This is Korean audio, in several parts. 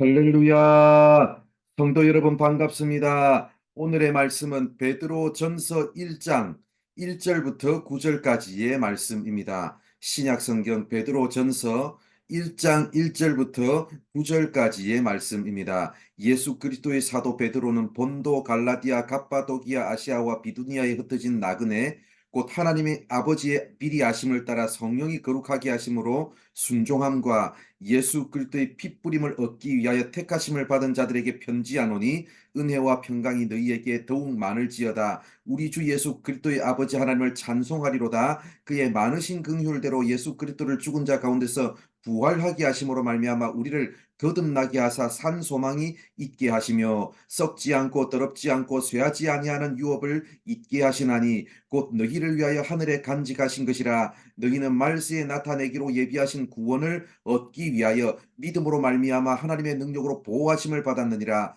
할렐루야. 성도 여러분 반갑습니다. 오늘의 말씀은 베드로 전서 1장 1절부터 9절까지의 말씀입니다. 신약 성경 베드로 전서 1장 1절부터 9절까지의 말씀입니다. 예수 그리스도의 사도 베드로는 본도 갈라디아 갑바도기아 아시아와 비두니아에 흩어진 나그네 곧 하나님의 아버지의 미리 아심을 따라 성령이 거룩하게 하심으로 순종함과 예수 그리스도의 핏부림을 얻기 위하여 택하심을 받은 자들에게 편지하노니 은혜와 평강이 너희에게 더욱 많을지어다. 우리 주 예수 그리스도의 아버지 하나님을 찬송하리로다. 그의 많으신 긍휼대로 예수 그리스도를 죽은 자 가운데서 부활하게 하심으로 말미암아 우리를 거듭나게 하사 산 소망이 있게 하시며 썩지 않고 더럽지 않고 쇠하지 아니하는 유업을 있게 하시나니 곧 너희를 위하여 하늘에 간직하신 것이라 너희는 말세에 나타내기로 예비하신 구원을 얻기 위하여 믿음으로 말미암아 하나님의 능력으로 보호하심을 받았느니라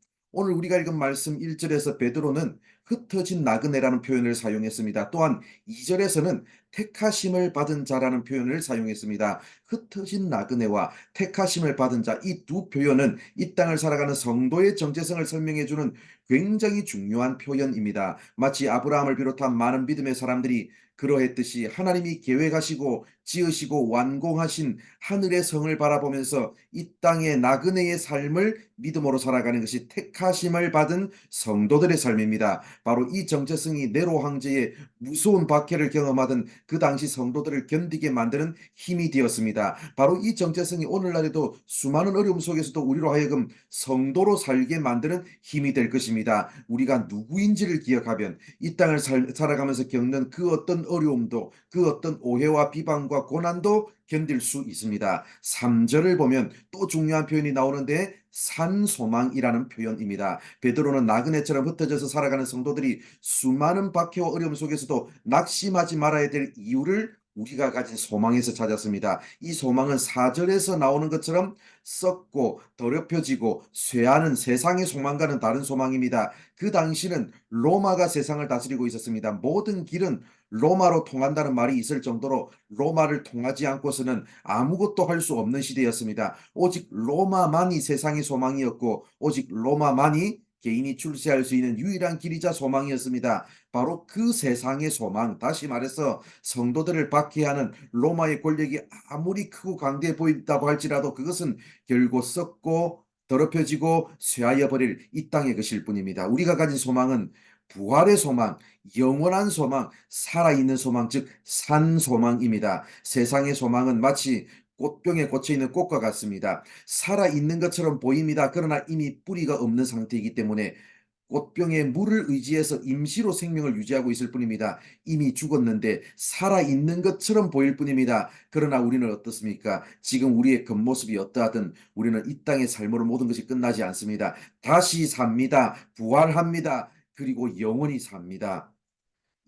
오늘 우리가 읽은 말씀 1절에서 베드로는 흩어진 나그네라는 표현을 사용했습니다. 또한 2절에서는 택하심을 받은 자라는 표현을 사용했습니다. 흩어진 나그네와 택하심을 받은 자 이 두 표현은 이 땅을 살아가는 성도의 정체성을 설명해 주는 굉장히 중요한 표현입니다. 마치 아브라함을 비롯한 많은 믿음의 사람들이 그러했듯이 하나님이 계획하시고 지으시고 완공하신 하늘의 성을 바라보면서 이 땅의 나그네의 삶을 믿음으로 살아가는 것이 택하심을 받은 성도들의 삶입니다. 바로 이 정체성이 네로 황제의 무서운 박해를 경험하던 그 당시 성도들을 견디게 만드는 힘이 되었습니다. 바로 이 정체성이 오늘날에도 수많은 어려움 속에서도 우리로 하여금 성도로 살게 만드는 힘이 될 것입니다. 우리가 누구인지를 기억하면 이 땅을 살, 살아가면서 겪는 그 어떤 어려움도 그 어떤 오해와 비방과 고난도 견딜 수 있습니다. 3절을 보면 또 중요한 표현이 나오는데 산소망이라는 표현입니다. 베드로는 나그네처럼 흩어져서 살아가는 성도들이 수많은 박해와 어려움 속에서도 낙심하지 말아야 될 이유를 우리가 가진 소망에서 찾았습니다. 이 소망은 4절에서 나오는 것처럼 썩고 더럽혀지고 쇠하는 세상의 소망과는 다른 소망입니다. 그 당시는 로마가 세상을 다스리고 있었습니다. 모든 길은 로마로 통한다는 말이 있을 정도로 로마를 통하지 않고서는 아무것도 할 수 없는 시대였습니다. 오직 로마만이 세상의 소망이었고 오직 로마만이 개인이 출세할 수 있는 유일한 길이자 소망이었습니다. 바로 그 세상의 소망, 다시 말해서 성도들을 박해하는 로마의 권력이 아무리 크고 강대해 보인다고 할지라도 그것은 결국 썩고 더럽혀지고 쇠하여 버릴 이 땅의 것일 뿐입니다. 우리가 가진 소망은 부활의 소망, 영원한 소망, 살아있는 소망, 즉 산 소망입니다. 세상의 소망은 마치 꽃병에 꽂혀 있는 꽃과 같습니다. 살아 있는 것처럼 보입니다. 그러나 이미 뿌리가 없는 상태이기 때문에 꽃병에 물을 의지해서 임시로 생명을 유지하고 있을 뿐입니다. 이미 죽었는데 살아있는 것처럼 보일 뿐입니다. 그러나 우리는 어떻습니까? 지금 우리의 겉모습이 어떠하든 우리는 이 땅의 삶으로 모든 것이 끝나지 않습니다. 다시 삽니다. 부활합니다. 그리고 영원히 삽니다.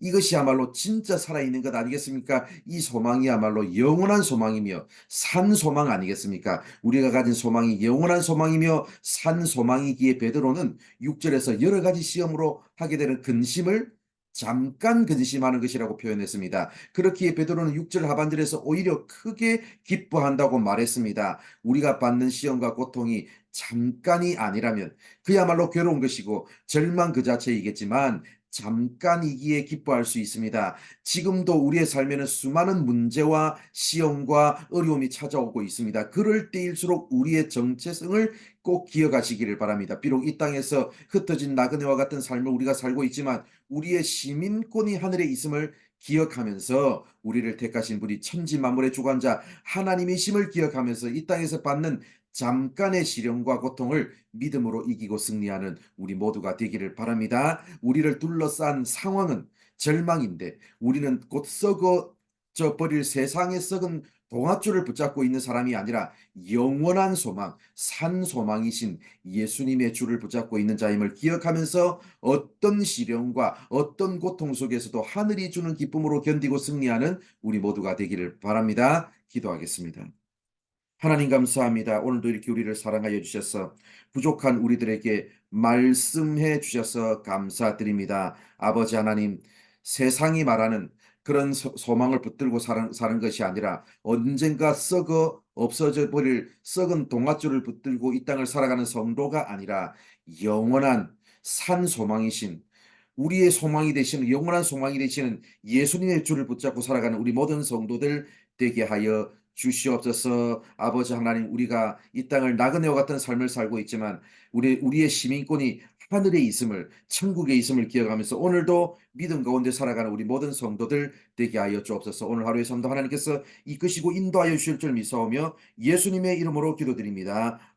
이것이야말로 진짜 살아있는 것 아니겠습니까? 이 소망이야말로 영원한 소망이며 산 소망 아니겠습니까? 우리가 가진 소망이 영원한 소망이며 산 소망이기에 베드로는 6절에서 여러 가지 시험으로 하게 되는 근심을 잠깐 근심하는 것이라고 표현했습니다. 그렇기에 베드로는 6절 하반절에서 오히려 크게 기뻐한다고 말했습니다. 우리가 받는 시험과 고통이 잠깐이 아니라면 그야말로 괴로운 것이고 절망 그 자체이겠지만 잠깐이기에 기뻐할 수 있습니다. 지금도 우리의 삶에는 수많은 문제와 시험과 어려움이 찾아오고 있습니다. 그럴 때일수록 우리의 정체성을 꼭 기억하시기를 바랍니다. 비록 이 땅에서 흩어진 나그네와 같은 삶을 우리가 살고 있지만 우리의 시민권이 하늘에 있음을 기억하면서 우리를 택하신 분이 천지 만물의 주관자 하나님이심을 기억하면서 이 땅에서 받는 잠깐의 시련과 고통을 믿음으로 이기고 승리하는 우리 모두가 되기를 바랍니다. 우리를 둘러싼 상황은 절망인데 우리는 곧 썩어져 버릴 세상의 썩은 동아줄을 붙잡고 있는 사람이 아니라 영원한 소망, 산 소망이신 예수님의 줄을 붙잡고 있는 자임을 기억하면서 어떤 시련과 어떤 고통 속에서도 하늘이 주는 기쁨으로 견디고 승리하는 우리 모두가 되기를 바랍니다. 기도하겠습니다. 하나님 감사합니다. 오늘도 이렇게 우리를 사랑하여 주셔서 부족한 우리들에게 말씀해 주셔서 감사드립니다. 아버지 하나님, 세상이 말하는 그런 소, 소망을 붙들고 사는, 사는 것이 아니라 언젠가 썩어 없어져 버릴 썩은 동아줄을 붙들고 이 땅을 살아가는 성도가 아니라 영원한 산 소망이신 우리의 소망이 되시는 영원한 소망이 되시는 예수님의 줄을 붙잡고 살아가는 우리 모든 성도들 되게 하여 주시옵소서. 아버지 하나님, 우리가 이 땅을 나그네와 같은 삶을 살고 있지만 우리 우리의 시민권이 하늘에 있음을 천국에 있음을 기억하면서 오늘도 믿음 가운데 살아가는 우리 모든 성도들 되게 하여 주옵소서. 오늘 하루의 삶도 하나님께서 이끄시고 인도하여 주실 줄 믿사오며 예수님의 이름으로 기도드립니다.